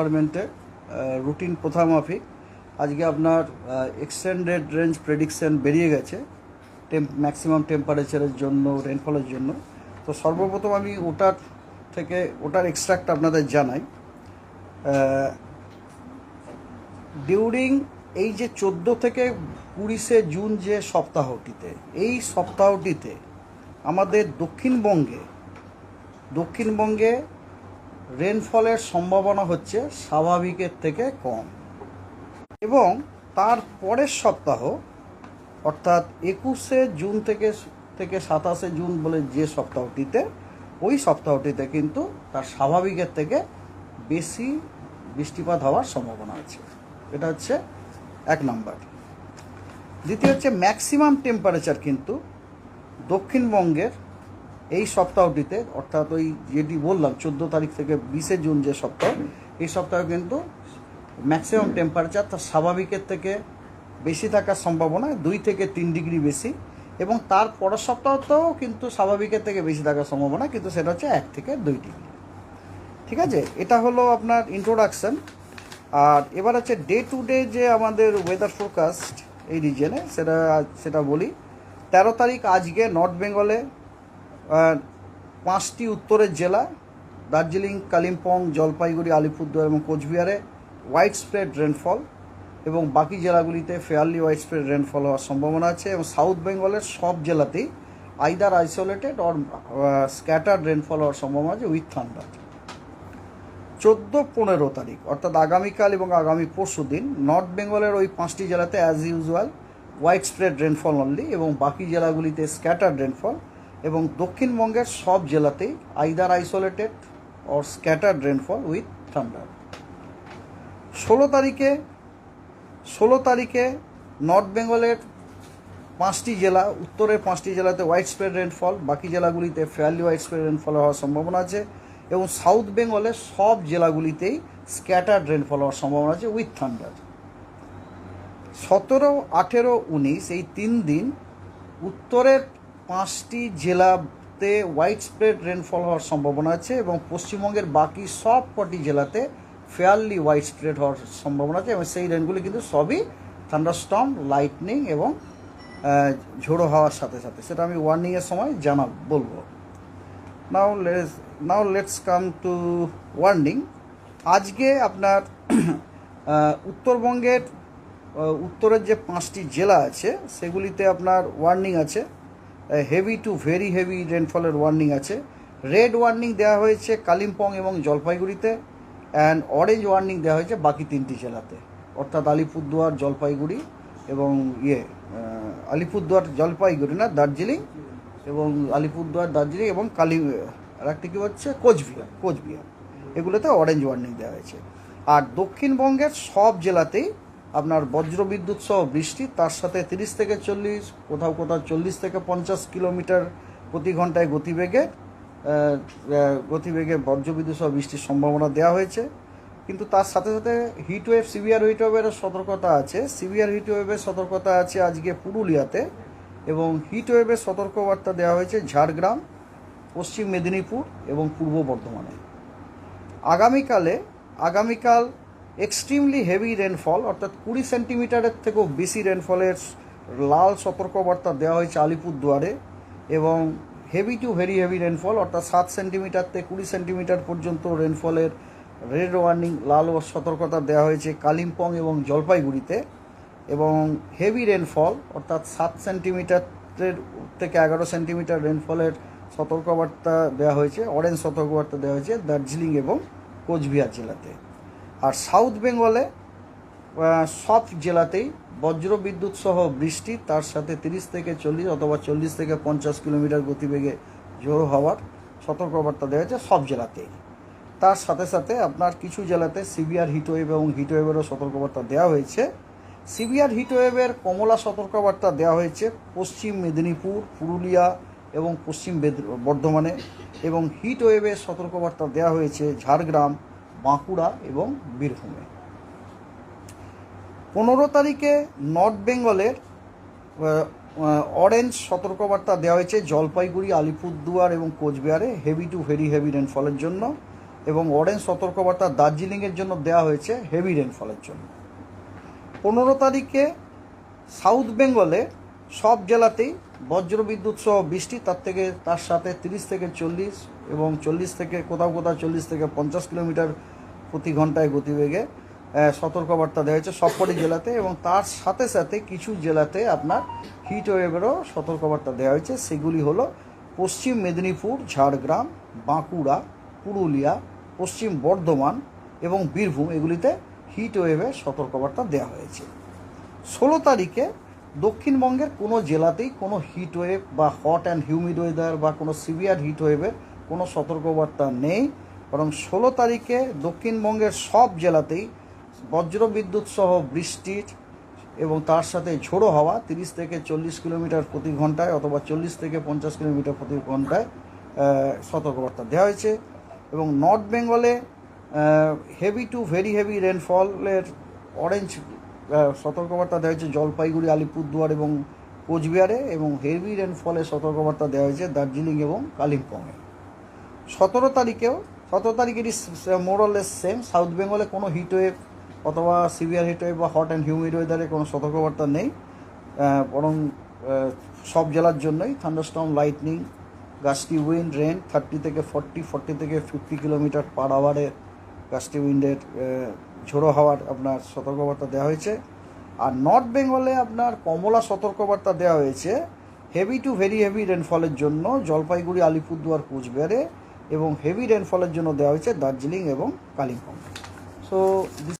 ডিপার্টমেন্টে রুটিন প্রথা মাফিক আজকে আপনার এক্সটেন্ডেড রেঞ্জ প্রেডিকশন বেরিয়ে গেছে ম্যাক্সিমাম টেম্পারেচারের জন্য রেনফলের জন্য। তো সর্বপ্রথম আমি ওটার থেকে, ওটার এক্সট্রাক্ট আপনাদের জানাই। ডিউরিং এই যে চোদ্দ থেকে কুড়িশে জুন যে সপ্তাহটিতে, এই সপ্তাহটিতে আমাদের দক্ষিণবঙ্গে দক্ষিণবঙ্গে রেনফলের সম্ভাবনা হচ্ছে স্বাভাবিকের থেকে কম। এবং তার পরের সপ্তাহ, অর্থাৎ একুশে জুন থেকে থেকে সাতাশে জুন বলে যে সপ্তাহটিতে, ওই সপ্তাহটিতে কিন্তু তার স্বাভাবিকের থেকে বেশি বৃষ্টিপাত হওয়ার সম্ভাবনা আছে। এটা হচ্ছে এক নম্বর। দ্বিতীয় হচ্ছে ম্যাক্সিমাম টেম্পারেচার কিন্তু দক্ষিণবঙ্গের এই সপ্তাহটিতে, অর্থাৎ ওই যেটি বললাম, চোদ্দ তারিখ থেকে বিশে জুন যে সপ্তাহ, এই সপ্তাহে কিন্তু ম্যাক্সিমাম টেম্পারেচার তার স্বাভাবিকের থেকে বেশি থাকার সম্ভাবনা দুই থেকে তিন ডিগ্রি বেশি এবং তার পরের সপ্তাহতেও কিন্তু স্বাভাবিকের থেকে বেশি থাকার সম্ভাবনা, কিন্তু সেটা হচ্ছে এক থেকে দুই ডিগ্রি। ঠিক আছে? এটা হলো আপনার ইন্ট্রোডাকশন আর এবার হচ্ছে ডে টু ডে যে আমাদের ওয়েদার ফোরকাস্ট এই রিজনে সেটা সেটা বলি। তেরো তারিখ আজকে নর্থ বেঙ্গলে পাঁচটি উত্তরের জেলা, দার্জিলিং, কালিম্পং, জলপাইগুড়ি, আলিপুরদুয়ার এবং কোচবিহারে হোয়াইট স্প্রেড রেনফল এবং বাকি জেলাগুলিতে ফেয়ারলি হোয়াইট স্প্রেড রেনফল হওয়ার সম্ভাবনা আছে এবং সাউথ বেঙ্গলের সব জেলাতেই either isolated or scattered rainfall হওয়ার সম্ভাবনা আছে উইথ থান্ডার চোদ্দ, পনেরো তারিখ, অর্থাৎ আগামীকাল এবং আগামী পরশু দিন নর্থ বেঙ্গলের ওই পাঁচটি জেলাতে as usual widespread rainfall only এবং বাকি জেলাগুলিতে স্ক্যাটার্ড রেনফল এবং দক্ষিণবঙ্গের সব জেলাতেই either isolated or scattered rainfall with thunder ষোলো তারিখে ষোলো তারিখে নর্থ বেঙ্গলের পাঁচটি জেলা, উত্তরের পাঁচটি জেলাতে হোয়াইট স্প্রেড রেনফল বাকি জেলাগুলিতে ফেয়ারলি হোয়াইট স্প্রেড রেনফল হওয়ার সম্ভাবনা আছে এবং সাউথ বেঙ্গলের সব জেলাগুলিতেই স্ক্যাটার্ড রেনফল হওয়ার সম্ভাবনা আছে উইথ থান্ডার সতেরো, আঠেরো, উনিশ, এই তিন দিন উত্তরের পাঁচটি জেলাতে হোয়াইট স্প্রেড রেনফল হওয়ার সম্ভাবনা আছে এবং পশ্চিমবঙ্গের বাকি সব কটি জেলাতে ফেয়ারলি হোয়াইট স্প্রেড হওয়ার সম্ভাবনা আছে এবং সেই রেনগুলি কিন্তু সবই থান্ডারস্টর্ম লাইটনিং এবং ঝোড়ো হওয়ার সাথে সাথে। সেটা আমি ওয়ার্নিংয়ের সময় জানাব বলব। Now let's now let's come to warning আজকে আপনার উত্তরবঙ্গের উত্তরের যে পাঁচটি জেলা আছে, সেগুলিতে আপনার ওয়ার্নিং আছে। হেভি টু ভেরি হেভি রেনফলের ওয়ার্নিং আছে। রেড ওয়ার্নিং দেওয়া হয়েছে কালিম্পং এবং জলপাইগুড়িতে অ্যান্ড অরেঞ্জ ওয়ার্নিং দেওয়া হয়েছে বাকি তিনটি জেলাতে। অর্থাৎ আলিপুরদুয়ার, জলপাইগুড়ি এবং ইয়ে আলিপুরদুয়ার, জলপাইগুড়ি না, দার্জিলিং এবং আলিপুরদুয়ার, দার্জিলিং এবং কালি, আর একটা কী হচ্ছে? কোচবিহার কোচবিহার। এগুলোতে অরেঞ্জ ওয়ার্নিং দেওয়া হয়েছে। আর দক্ষিণবঙ্গের সব জেলাতেই আপনার বজ্রবিদ্যুৎ সহ বৃষ্টি, তার সাথে তিরিশ থেকে চল্লিশ, কোথাও কোথাও চল্লিশ থেকে পঞ্চাশ কিলোমিটার প্রতি ঘন্টায় গতিবেগে গতিবেগে বজ্রবিদ্যুৎ সহ বৃষ্টির সম্ভাবনা দেওয়া হয়েছে। কিন্তু তার সাথে সাথে হিট ওয়েভ সিভিয়ার হিট সতর্কতা আছে। সিভিয়ার হিট ওয়েভের সতর্কতা আছে আজকে পুরুলিয়াতে এবং হিট ওয়েভের সতর্কবার্তা দেওয়া হয়েছে ঝাড়গ্রাম, পশ্চিম মেদিনীপুর এবং পূর্ব বর্ধমানে। আগামীকালে, আগামীকাল এক্সট্রিমলি হেভি রেনফল অর্থাৎ কুড়ি সেন্টিমিটারের থেকেও বেশি রেনফলের লাল সতর্কবার্তা দেওয়া হয়েছে আলিপুরদুয়ারে এবং heavy to very heavy rainfall অর্থাৎ সাত সেন্টিমিটার থেকে কুড়ি সেন্টিমিটার পর্যন্ত রেনফলের রেড ওয়ার্নিং লাল সতর্কতা দেওয়া হয়েছে কালিম্পং এবং জলপাইগুড়িতে এবং হেভি রেনফল অর্থাৎ সাত সেন্টিমিটারের থেকে এগারো সেন্টিমিটার রেনফলের সতর্কবার্তা দেওয়া হয়েছে অরেঞ্জ সতর্কবার্তা দেওয়া হয়েছে দার্জিলিং এবং কোচবিহার জেলাতে। আর সাউথ বেঙ্গলে সব জেলাতেই বজ্র বিদ্যুৎ সহ বৃষ্টি, তার সাথে তিরিশ থেকে চল্লিশ অথবা চল্লিশ থেকে পঞ্চাশ কিলোমিটার গতিবেগে জোর হওয়ার সতর্কবার্তা দেওয়া হয়েছে সব জেলাতেই। তার সাথে সাথে আপনার কিছু জেলাতে সিভিয়ার হিটওয়েভ এবং হিটওয়েভেরও সতর্কবার্তা দেওয়া হয়েছে। সিভিয়ার হিটওয়েভের কমলা সতর্কবার্তা দেওয়া হয়েছে পশ্চিম মেদিনীপুর, পুরুলিয়া এবং পশ্চিম বর্ধমানে এবং হিটওয়েভের সতর্কবার্তা দেওয়া হয়েছে ঝাড়গ্রাম বাঁকুড়া এবং বীরভূমে। পনেরো তারিখে নর্থ বেঙ্গলের অরেঞ্জ সতর্কবার্তা দেওয়া হয়েছে জলপাইগুড়ি, আলিপুরদুয়ার এবং কোচবিহারে হেভি টু ভেরি হেভি রেনফলের জন্য এবং অরেঞ্জ সতর্কবার্তা দার্জিলিংয়ের জন্য দেওয়া হয়েছে হেভি রেনফলের জন্য। পনেরো তারিখে সাউথ বেঙ্গলে সব জেলাতেই বজ্রবিদ্যুৎ সহ বৃষ্টি, তার থেকে, তার সাথে তিরিশ থেকে চল্লিশ এবং চল্লিশ থেকে, কোথাও কোথাও চল্লিশ থেকে পঞ্চাশ কিলোমিটার প্রতি ঘন্টায় গতিবেগে সতর্কবার্তা দেওয়া হয়েছে সবকটি জেলাতে এবং তার সাথে সাথে কিছু জেলাতে আপনার হিট ওয়েভেরও সতর্কবার্তা দেওয়া হয়েছে। সেগুলি হলো পশ্চিম মেদিনীপুর, ঝাড়গ্রাম, বাঁকুড়া, পুরুলিয়া, পশ্চিম বর্ধমান এবং বীরভূম, এগুলিতে হিট ওয়েভের সতর্কবার্তা দেওয়া হয়েছে। ষোলো তারিখে দক্ষিণবঙ্গের কোনো জেলাতেই কোনো হিট ওয়েভ বা হট অ্যান্ড হিউমিড ওয়েদার বা কোনো সিভিয়ার হিট ওয়েভের কোনো সতর্কবার্তা নেই। বরং ষোলো তারিখে দক্ষিণবঙ্গের সব জেলাতেই বজ্রবিদ্যুৎ সহ বৃষ্টির এবং তার সাথে ঝোড়ো হাওয়া তিরিশ থেকে চল্লিশ কিলোমিটার প্রতি ঘন্টায় অথবা চল্লিশ থেকে পঞ্চাশ কিলোমিটার প্রতি ঘন্টায় সতর্কবার্তা দেওয়া হয়েছে। এবং নর্থ বেঙ্গলে হেভি টু ভেরি হেভি রেনফলের অরেঞ্জ সতর্কবার্তা দেওয়া হয়েছে জলপাইগুড়ি, আলিপুরদুয়ার এবং কোচবিহারে এবং হেভি রেনফলের সতর্কবার্তা দেওয়া হয়েছে দার্জিলিং এবং কালিম্পংয়ে। সতেরো তারিখেও, সতেরো তারিখেরই মোরলেস সেম সাউথ বেঙ্গলে কোনো হিট ওয়েভ অথবা সিভিয়ার হিট ওয়েভ বা হট অ্যান্ড হিউমিড ওয়েদারে কোনো সতর্কবার্তা নেই। বরং সব জেলার জন্যই thunderstorm lightning gusty wind rain thirty থেকে ফর্টি ফর্টি থেকে ফিফটি কিলোমিটার পার আওয়ারের গাস্টি উইন্ডের ঝোড়ো হওয়ার আপনার সতর্কবার্তা দেওয়া হয়েছে। আর নর্থ বেঙ্গলে আপনার কমলা সতর্কবার্তা দেওয়া হয়েছে। হেভি টু ভেরি হেভি রেনফলের জন্য জলপাইগুড়ি, আলিপুরদুয়ার, কোচবিহারে এবং হেভি রেনফলের জন্য দেওয়া হয়েছে দার্জিলিং এবং কালিম্পং। সো